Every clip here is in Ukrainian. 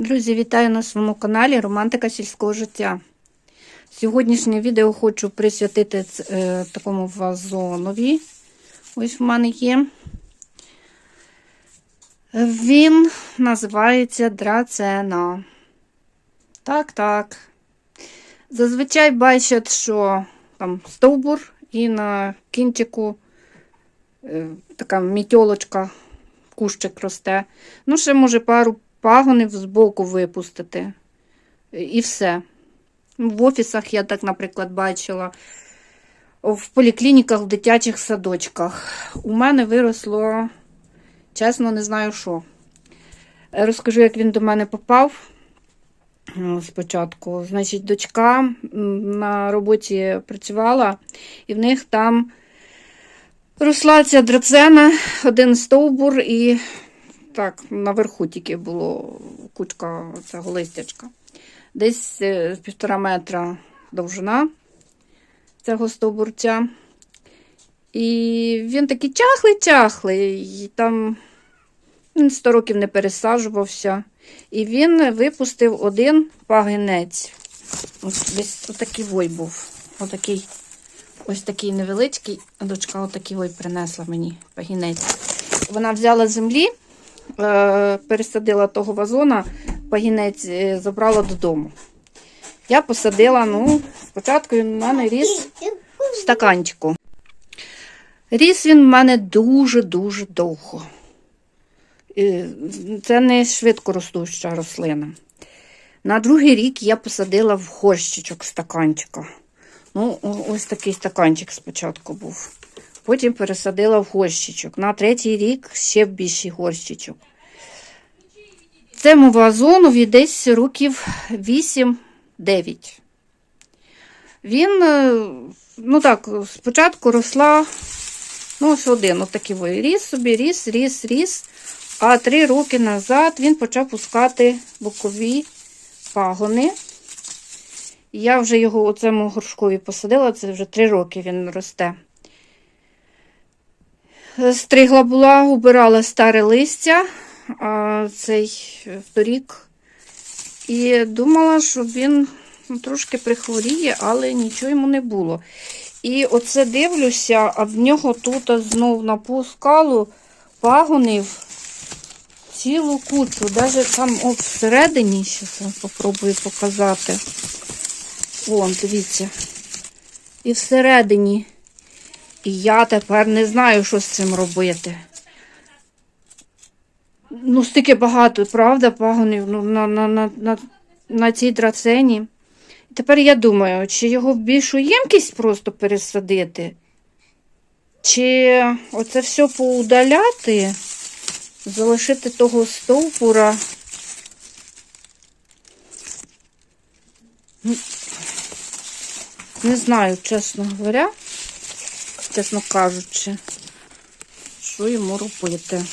Друзі, вітаю на своєму каналі Романтика сільського життя. Сьогоднішнє відео хочу присвятити е, такому вазонові. Ось в мене є. Він називається драцена. Так, так. Зазвичай бачать, що там стовбур і на кінчику е, така мітьолочка, кущик росте. Ну, ще може пару пагонів збоку випустити. І все. В офісах я так, наприклад, бачила. В поліклініках, в дитячих садочках. У мене виросло, чесно, не знаю що. Розкажу, як він до мене попав. Спочатку, значить, дочка на роботі працювала, і в них там росла ця драцена, один стовбур, і так, наверху тільки було кучка цього листячка. Десь е, півтора метра довжина цього стовбурця. І він такий чахлий-чахлий, там він 100 років не пересаджувався. І він випустив один пагінець. Ось десь отакий вой був. Отакий, ось такий невеличкий, дочка отакий вой принесла мені пагінець. Вона взяла землі, пересадила того вазона, пагінець е, забрала додому. Я посадила, ну, спочатку він у мене ріс в стаканчику. Ріс він в мене дуже-дуже довго. Е, Це не швидко ростуща рослина. На другий рік я посадила в горщичок стаканчика. Ну, ось такий стаканчик спочатку був. Потім пересадила в горщичок. На третій рік ще в більший горщичок. Цьому вазонові десь років 8-9. Він, е, ну так, спочатку росла, ну, ось один, отакий от ріс собі, ріс, ріс, ріс. А три роки назад він почав пускати бокові пагони. Я вже його у цьому горшкові посадила, це вже три роки він росте. Стригла була, убирала старе листя, а цей вторік. І думала, що він ну, трошки прихворіє, але нічого йому не було. І оце дивлюся, а в нього тут знов напускало пагонів цілу кучу. Навіть там от всередині, зараз я попробую показати. Вон, дивіться. І всередині. І я тепер не знаю, що з цим робити. Ну, стільки багато, правда, пагонів ну, на, на, на, на, на цій драцені. І тепер я думаю, чи його в більшу ємкість просто пересадити, чи оце все поудаляти, залишити того стовпура. Не знаю, чесно говоря, чесно кажучи, що йому робити.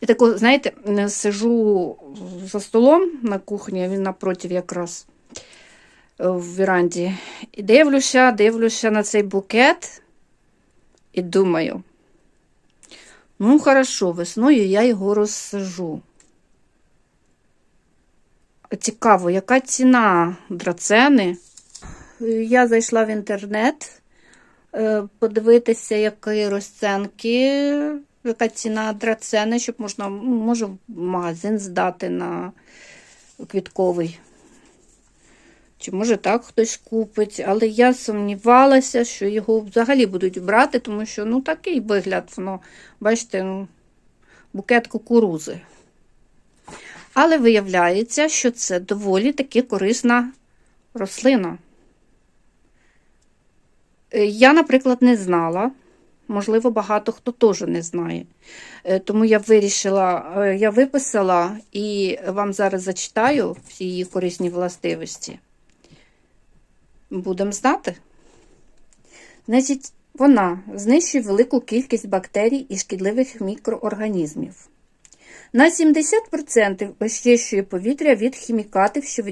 І тако, знаєте, сижу за столом на кухні, він напротив якраз е, в віранді. І дивлюся, дивлюся на цей букет і думаю, ну, хорошо, весною я його розсажу. Цікаво, яка ціна драцени? Я зайшла в інтернет е, подивитися, які розценки, яка ціна драцени, щоб можна, ну, може, в магазин здати на квітковий. Чи може так хтось купить, але я сумнівалася, що його взагалі будуть брати, тому що ну такий вигляд, воно, бачите, ну, букет кукурузи. Але виявляється, що це доволі таки корисна рослина. Е, Я, наприклад, не знала. Можливо, багато хто теж не знає. Е, Тому я вирішила, е, я виписала і вам зараз зачитаю всі її корисні властивості. Будемо знати. Значить, вона знищує велику кількість бактерій і шкідливих мікроорганізмів. На 70% очищує повітря від хімікатів, що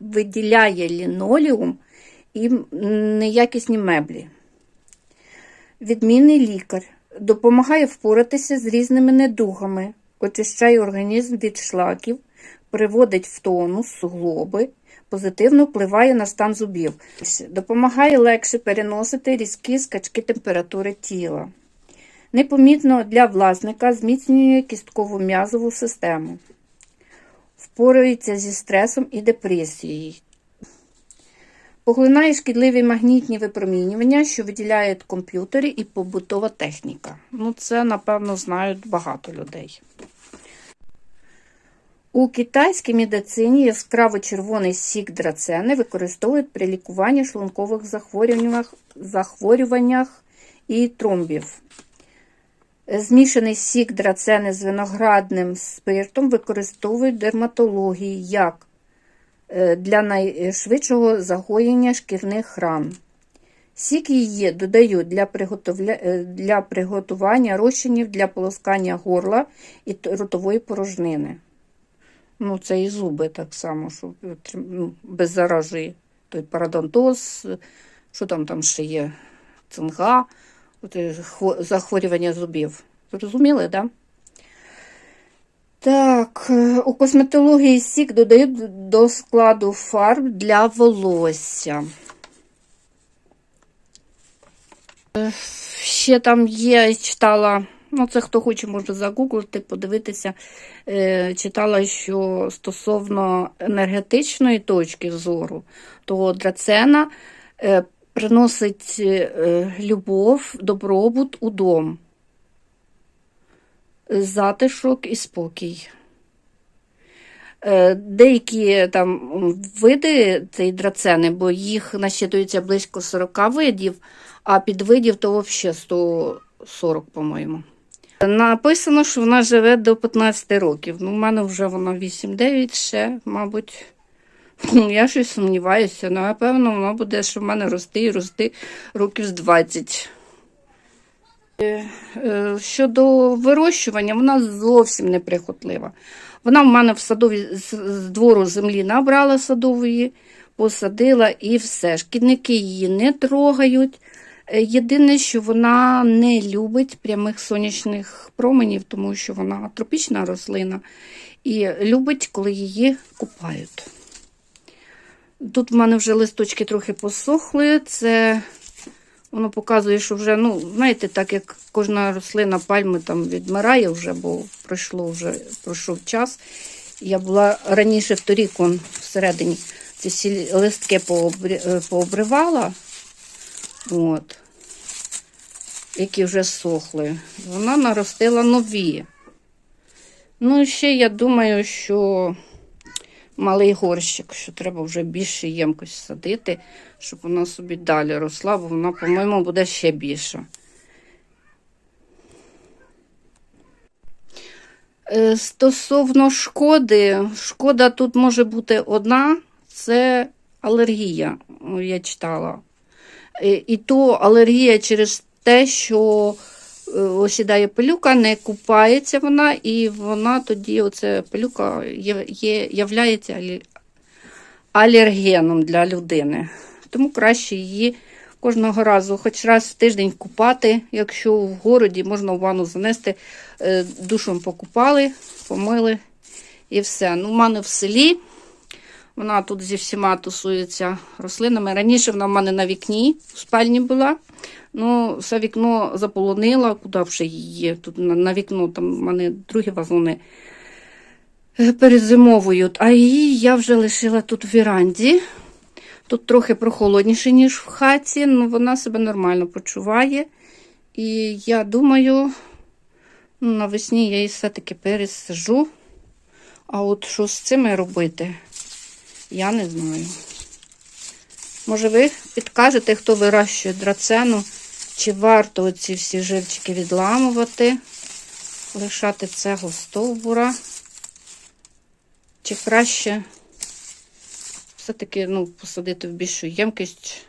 виділяє, лінолеум і неякісні меблі. Відмінний лікар. Допомагає впоратися з різними недугами, очищає організм від шлаків, приводить в тонус суглоби, позитивно впливає на стан зубів, допомагає легше переносити різкі скачки температури тіла. Непомітно для власника зміцнює кісткову м'язову систему, впорається зі стресом і депресією. Поглинає шкідливі магнітні випромінювання, що виділяють комп'ютери і побутова техніка. Ну, це, напевно, знають багато людей. У китайській медицині яскраво червоний сік драцени використовують при лікуванні шлункових захворюваннях, захворюваннях і тромбів. Змішаний сік драцени з виноградним спиртом використовують дерматології як для найшвидшого загоєння шкірних ран. Сік її додають для, е, для приготування розчинів для полоскання горла і ротової порожнини. Ну, це і зуби так само, що ну, беззаражує. Той парадонтоз, що там там ще є? Цинга, е, хво- захворювання зубів. Зрозуміли, так? Да? Так, е, у косметології сік додають до складу фарб для волосся. Е, Ще там є, читала, ну це хто хоче, може загуглити, подивитися. Е, Читала, що стосовно енергетичної точки зору, то драцена приносить любов, добробут у дом, затишок і спокій. Е, Деякі там види цієї драцени, бо їх насчитується близько 40 видів, а підвидів то взагалі 140, по-моєму. Написано, що вона живе до 15 років. Ну, в мене вже вона 8-9 ще, мабуть. Ну, Я щось сумніваюся. Напевно, вона буде, що в мене рости і рости років з 20. Е, Щодо вирощування, вона зовсім неприхотлива. Вона в мене в садові з з двору землі набрала садової, посадила і все. Шкідники її не трогають. Е, Єдине, що вона не любить прямих сонячних променів, тому що вона тропічна рослина і любить, коли її купають. Тут в мене вже листочки трохи посохли. Це воно показує, що вже, ну, знаєте, так як кожна рослина пальми там відмирає вже, бо пройшло вже пройшов час. Я була раніше в торік он, всередині ці всі листки е, пообривала, от, які вже сохли. Вона наростила нові. Ну, і ще я думаю, що малий горщик, що треба вже більше ємкость садити, щоб вона собі далі росла, бо вона, по-моєму, буде ще більша. Е, Стосовно шкоди, шкода тут може бути одна це алергія, я читала. Е, І то алергія через те, що осідає пилюка, не купається вона, і вона тоді, оце пилюка, є, є, являється алергеном для людини. Тому краще її кожного разу, хоч раз в тиждень купати. Якщо в городі можна в ванну занести, е, душом покупали, помили і все. Ну, в мене в селі. Вона тут зі всіма тусується рослинами. Раніше вона в мене на вікні в спальні була. Ну, все вікно заполонила, куди вже її. Тут на, на вікно там в мене другі вазони е, перезимовують. А її я вже лишила тут в віранді. Тут трохи прохолодніше, ніж в хаті, але вона себе нормально почуває. І я думаю, ну, навесні я її все-таки пересажу. А от що з цими робити, я не знаю. Може, ви підкажете, хто вирощує драцену, чи варто оці всі живчики відламувати, лишати цього стовбура, чи краще все-таки ну, посадити в більшу ємкість,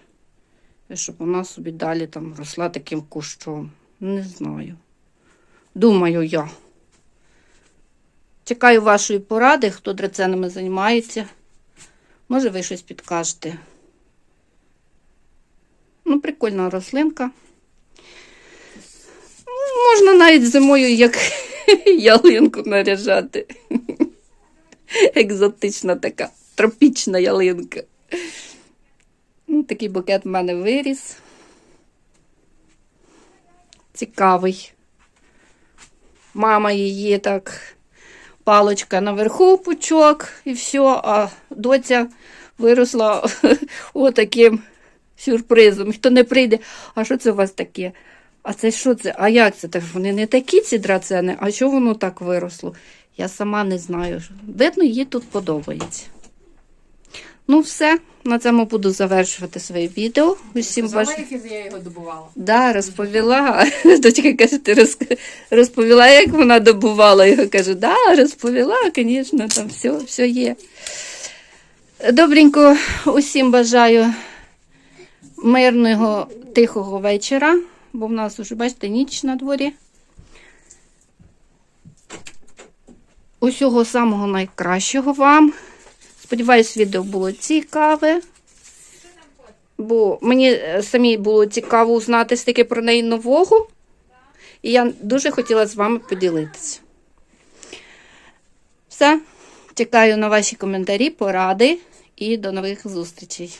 щоб вона собі далі там росла таким кущом. Не знаю. Думаю я. Чекаю вашої поради, хто драценами займається. Може, ви щось підкажете. Ну, прикольна рослинка. можна навіть зимою як ялинку наряжати. Екзотична така, тропічна ялинка. Ну, Такий букет в мене виріс. Цікавий. Мама її так, палочка наверху пучок і все, а доця виросла отаким сюрпризом. Хто не прийде, а що це у вас таке? А це що це? А як це? Так вони не такі ці драцени, а що воно так виросло? Я сама не знаю. Видно, їй тут подобається. Ну, все, на цьому буду завершувати своє відео. Усім Знала, я його добувала? Да, розповіла. Дочка каже, ти роз- розповіла, як вона добувала його. Кажу, да, розповіла, звісно, там все, все є. Добренько, усім бажаю мирного, тихого вечора, бо в нас уже, бачите, ніч на дворі. Усього самого найкращого вам. Сподіваюсь, відео було цікаве. Бо мені самі самій було цікаво узнати стільки про неї нового. І я дуже хотіла з вами поділитися. Все. Чекаю на ваші коментарі, поради і до нових зустрічей.